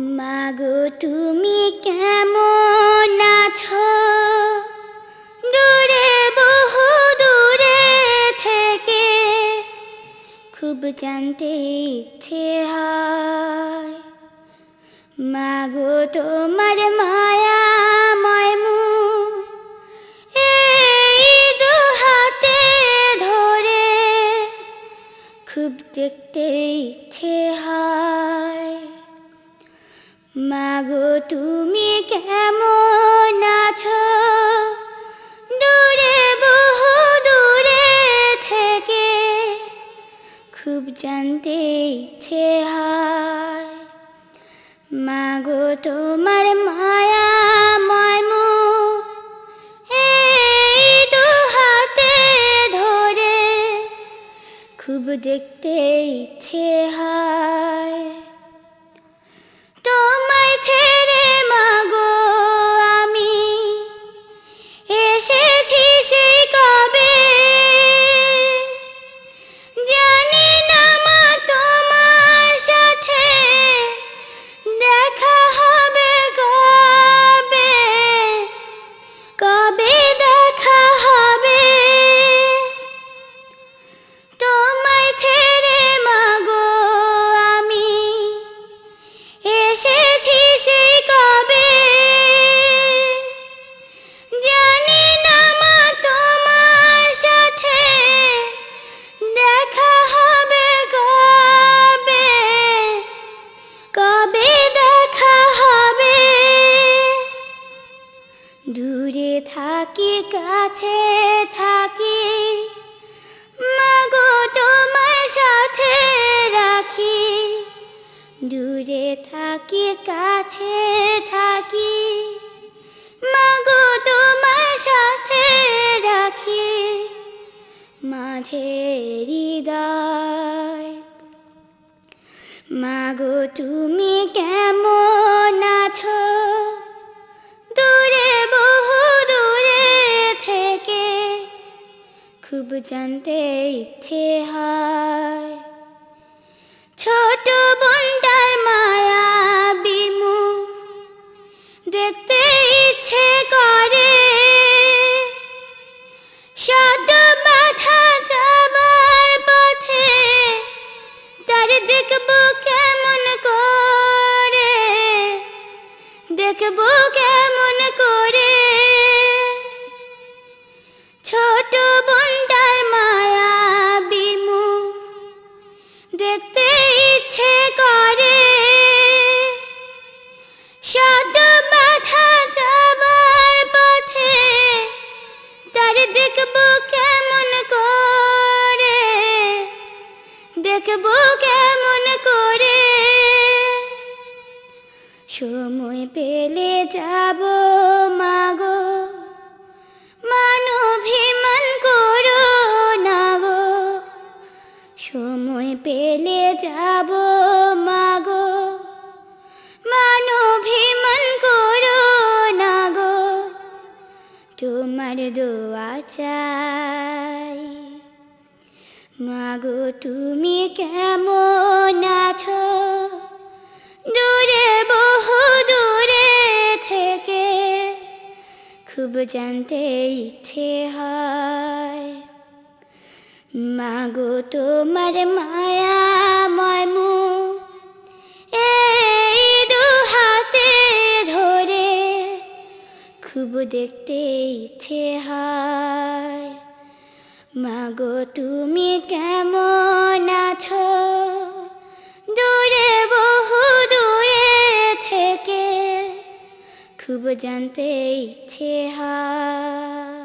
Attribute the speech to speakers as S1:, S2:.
S1: মাগো, তুমি কেমন আছো? দূরে, বহু দূরে থেকে খুব জানতে ইচ্ছে হয়। মাগো, তোমার মায়া মুখ এই হাতে ধরে খুব দেখতে ইচ্ছে হয়। মাগো, তুমি কেমন আছো? দূরে, বহু দূরে থেকে খুব জানতে ইচ্ছে হয়। মাগো, তোমার মায়া মুখ এই দু হাতে ধরে খুব দেখতে ইচ্ছে থাকি, কাছে থাকি। মাগো, তোমার সাথে রাখি। দূরে থাকি, কাছে থাকি। মাগো, তোমার সাথে রাখি। মাঝে হৃদয়। মাগো, তুমি কেমন খুব জানতে ইচ্ছে হয়। ছোট বোনটার মায়া বিমু দেখতে ইচ্ছে করে। শত বাধা যাবার পথে তার দেখব কেমন করে। দেখব কেমন করে। ছোট পেলে যাব মাগো। মানভিমান করো না গো। সময় পেলে যাব মাগো। মানভিমান করো না গো। তোমার দোয়া চাই। মাগো, তুমি কেমন আছো? দূরে খুব জানতে ইচ্ছে হয়। মাগো তোমার মায়া ময়মু এই দু হাতে ধরে খুব দেখতে ইচ্ছে হয়। মাগো তুমি কেমন আছো? জানতে ইচ্ছে হয়